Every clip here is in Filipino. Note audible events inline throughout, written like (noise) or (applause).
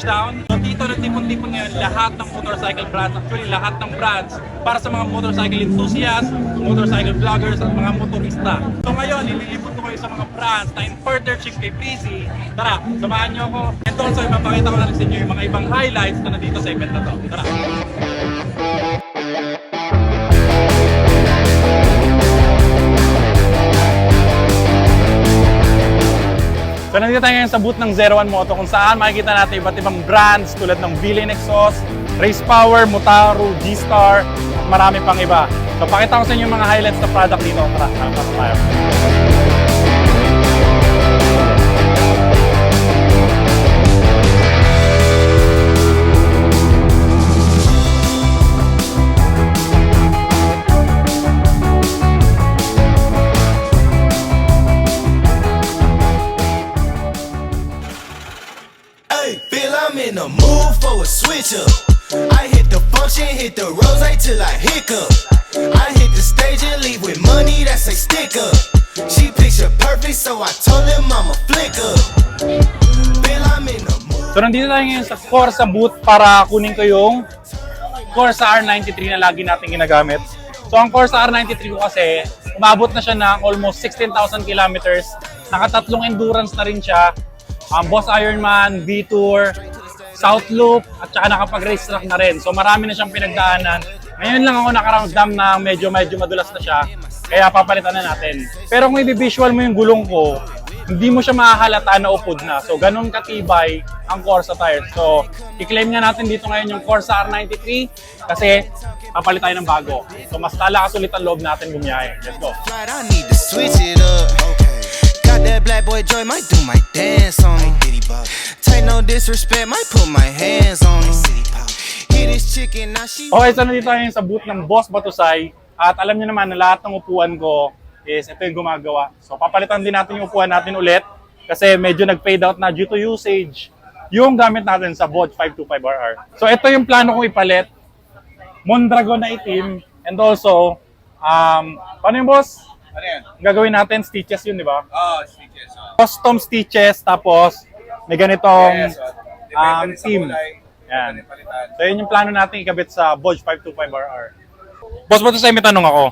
Bridgetown. So dito nagtipon-tipon ngayon lahat ng motorcycle brands. Actually lahat ng brands para sa mga motorcycle enthusiasts, motorcycle vloggers at mga motorista. So ngayon, ililipot ko kayo sa mga brands na in partnership kay Breezy. Tara, samahan niyo ako. And also, ipapakita ko na rin sa inyo yung mga ibang highlights na nandito sa event na to. Tara! So nandito tayo ngayon sa booth ng 01 Moto kung saan makikita natin iba't ibang brands tulad ng Billy Exhaust, Race Power, Mutaru, G-Star, at marami pang iba. So pakita ko sa inyo yung mga highlights na product dito. Tara, pasok tayo. Hey, Bill, I'm in the mood for a switch up. I hit the function, hit the rose till I hiccup. I hit the stage and leave with money that's a stick up. She picture perfect, so I told him I'm a flick up. Bill, I'm in the mood. So nandito tayo ngayon sa Corsa booth para kunin ko yung Corsa R93 na lagi natin ginagamit. So ang Corsa R93 ko kasi, umabot na siya ng almost 16,000 kilometers. Nakatatlong endurance na rin siya. Ang Boss Ironman, V-Tour, South Loop, at saka nakapag-race track na rin. So marami na siyang pinagdaanan. Ngayon lang ako nakaramdam na medyo medyo madulas na siya. Kaya papalitan na natin. Pero kung i-visual mo yung gulong ko, hindi mo siya mahahalata na upod na. So, ganun katibay ang Corsa tires. So, i-claim nga natin dito ngayon yung Corsa R93 kasi papalit tayo ng bago. So, mas lalakas ulit ang loob natin gumiyahe. Let's go. That black boy joy, might do my dance on him. Take no disrespect, might put my hands on him. Hit this chicken, now she. Okay, so nandito tayo sa booth ng Boss Batusay. At alam niyo naman na lahat ng upuan ko is ito yung gumagawa. So, papalitan din natin yung upuan natin ulit kasi medyo nag-fade out na due to usage yung gamit natin sa BOD 525RR. So, ito yung plano kong ipalit. Mondragon na itim and also, um, paano yung boss? Ano yan? Ang gagawin natin, stitches yun, di ba? Oh, stitches. Oh. Custom stitches, tapos may ganitong Yes, oh. um, Depende rin sa team. kulay. Yan. Depende palitan. So, yun yung plano natin ikabit sa Bodge 525RR. Boss Batusay, may tanong ako.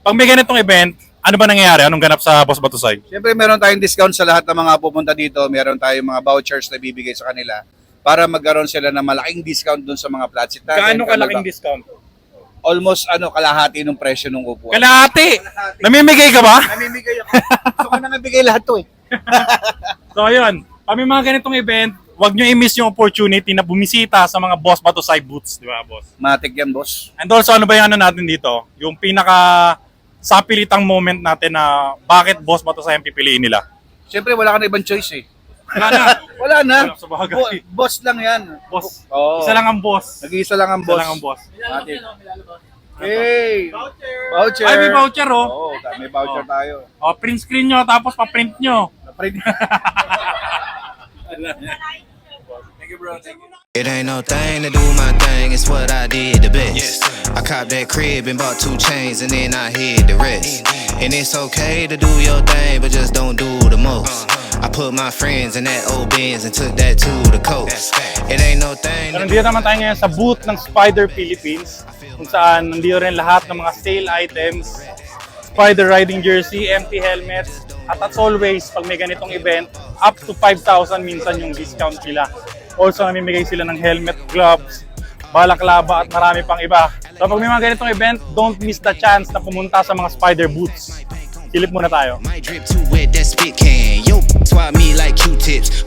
Pag may ganitong event, ano ba nangyayari? Anong ganap sa Boss Batusay? Siyempre, meron tayong discount sa lahat ng mga pupunta dito. Meron tayong mga vouchers na bibigay sa kanila para magkaroon sila ng malaking discount dun sa mga flat seat natin. Gaano kalaking discount? Almost ano, kalahati ng presyo ng upuan. Kalahati! Namimigay ka ba? Namimigay ako. Gusto ko na nabigay lahat to eh. (laughs) So, ayun. Pag may mga ganitong event, huwag nyo i-miss yung opportunity na bumisita sa mga Boss Batusay booths, di ba, boss? Matik yan, boss. And also, ano ba yung ano natin dito? Yung pinaka sapilitang moment natin na bakit Boss Batusay ang pipiliin nila. Siyempre, wala ka na ibang choice eh. Wala na. Wala na. Wala, sa bagay. Bo- boss lang yan. boss. Oo. Isa lang ang boss. Nag-iisa lang ang Isa boss. lang ang boss. Matik. Hey! Voucher! Ay, may voucher, oh. Oo, may voucher Oh. tayo. O, print screen nyo, tapos pa-print nyo. (laughs) Thank you, bro. Thank you. It ain't no thing to do my thing, it's what I did the best. I copped that crib and bought two chains and then I hid the rest. And it's okay to do your thing, but just don't do the most. I put my friends in that old Benz and took that to the coast. It ain't no thing. So, nandito naman tayo ngayon sa booth ng Spider Philippines, kung saan nandito rin lahat ng mga sale items, Spider riding jersey, empty helmets, at as always, pag may ganitong event, up to 5,000 minsan yung discount nila. Also, namimigay sila ng helmet, gloves, balaklava, at marami pang iba. So, pag may mga ganitong event, don't miss the chance na pumunta sa mga Spider booths. Silip muna tayo. Might drip too wet, that spit can. Yo, swap me like Q-tips.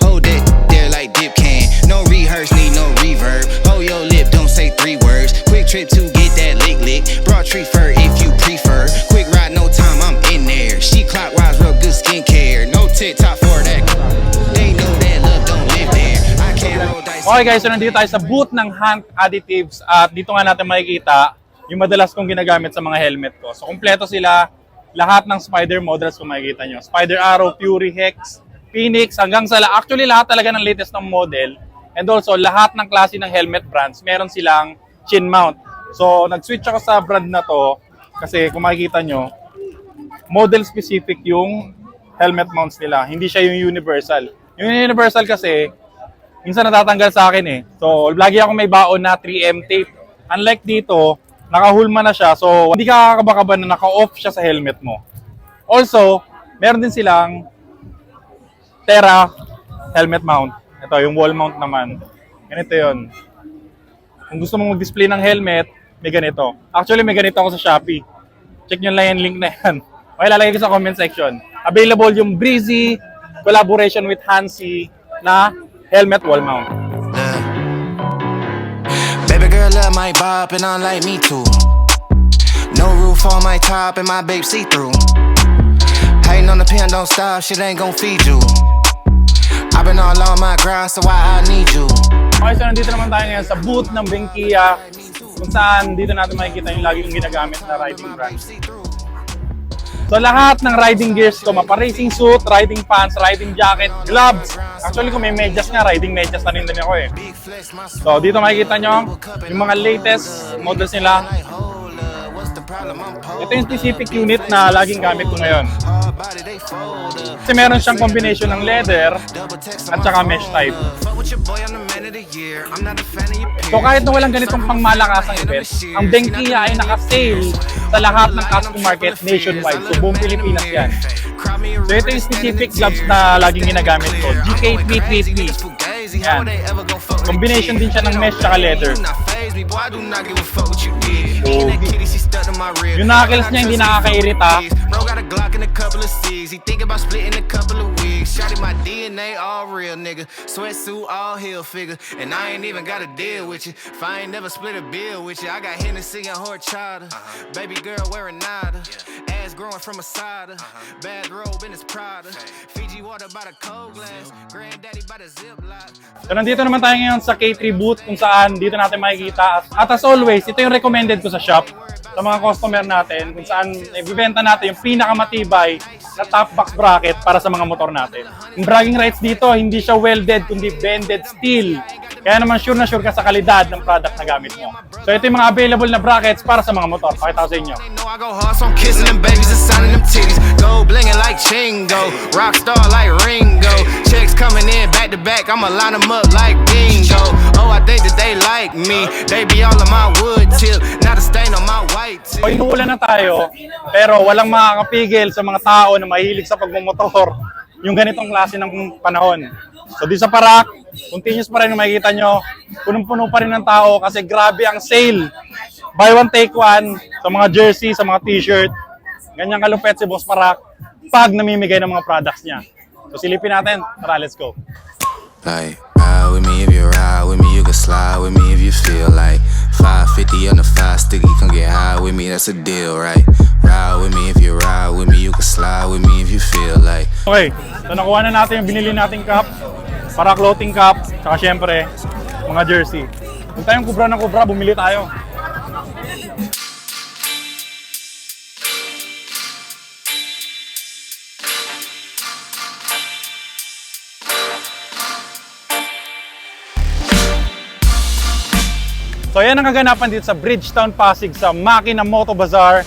Okay guys, so nandito tayo sa booth ng Hunt Additives at dito nga natin makikita yung madalas kong ginagamit sa mga helmet ko. So kumpleto sila, lahat ng Spider models kung makikita nyo. Spider Arrow, Fury Hex, Phoenix, hanggang sa actually lahat talaga ng latest ng model. And also lahat ng klase ng helmet brands, meron silang chin mount. So nag-switch ako sa brand na to kasi kung makikita nyo, model specific yung helmet mounts nila. Hindi siya yung universal. Yung universal kasi, minsan natatanggal sa akin eh. So, lagi ako may baon na 3M tape. Unlike dito, nakahulma na siya. So, hindi ka kakabakaban na naka-off siya sa helmet mo. Also, meron din silang Terra helmet mount. Ito, yung wall mount naman. Ganito yon. Kung gusto mong mag-display ng helmet, may ganito. Actually, may ganito ako sa Shopee. Check nyo lang yung link na yan. (laughs) Okay, lalagay ko sa comment section. Available yung Breezy collaboration with Hansi na helmet wall mount. Baby girl love my bop and I like me too. No roof on my top and my babe see through. Hating on the pen, don't stop, shit ain't gon' feed you. I've been all on my grind, so why I need you. Okay, so nandito naman tayo ngayon sa booth ng Benkia kung saan dito natin makikita yung lagi kong ginagamit na riding brand. So lahat ng riding gears ko, mapa-racing suit, riding pants, riding jacket, gloves. Actually kung may medyas nga, riding medyas na rin din ako eh. So dito makikita nyo yung mga latest models nila. Ito yung specific unit na laging gamit ko ngayon. Kasi meron siyang combination ng leather at saka mesh type. So kahit na walang ganitong pangmalakasang event, ang Benkia ay naka-sale sa lahat ng Costco market nationwide. So buong Pilipinas yan. So ito yung specific gloves na laging ginagamit ko. GK333. Yan. Combination din siya ng mesh at leather. Yung nakakilas niya hindi nakakairita. Bro got a Glock and a couple of C's. He think about splitting a couple of wigs. Shotty my DNA all real nigga. Sweatsuit all heel figure. And I ain't even got to deal with you. If I ain't never split a bill with you, I got Hennessy and horchata. Baby girl wearing nada. Ass growing from a cider. Bad robe in his Prada. Fiji water by the cold glass. Granddaddy by the ziplock. So nandito naman tayo ngayon sa K3 booth kung saan dito natin makikita. At as always, ito yung recommended ko sa shop sa mga customer natin kung saan ibibenta natin yung pinakamatibay na top box bracket para sa mga motor natin. Yung bragging rights dito, hindi siya welded kundi bended steel. Kaya naman sure na sure ka sa kalidad ng product na gamit mo. So ito yung mga available na brackets para sa mga motor. Pakita ko sa inyo. Babies and signing them titties. Go blinging like Chingo, rockstar like Ringo. Checks coming in back to back, I'ma line them up like bingo. Oh, I think that they like me. They be all on my wood tip, not a stain on my white tip. O inuulan na tayo, pero walang makakapigil sa mga tao na mahilig sa pagmumotor yung ganitong klase ng panahon. So di sa Parak, continuous pa rin yung makikita nyo, punong-puno pa rin ng tao kasi grabe ang sale. Buy one, take one sa mga jersey, sa mga t-shirt. Ganyan kalupet si Boss Parak pag namimigay ng mga products niya. So silipin natin. Tara, let's go. Like, ride with me if you ride with me, you can slide with me if you feel like 550 on the five sticky, come get high with me, that's a deal, right? Ride with me if you ride with me, you can slide with me if you feel like Okay, so nakuha na natin yung binili nating cup, para clothing cup, saka syempre, mga jersey. Kung tayong kubra ng kubra, bumili tayo. So yan ang kaganapan dito sa Bridgetown, Pasig sa Makina Moto Bazaar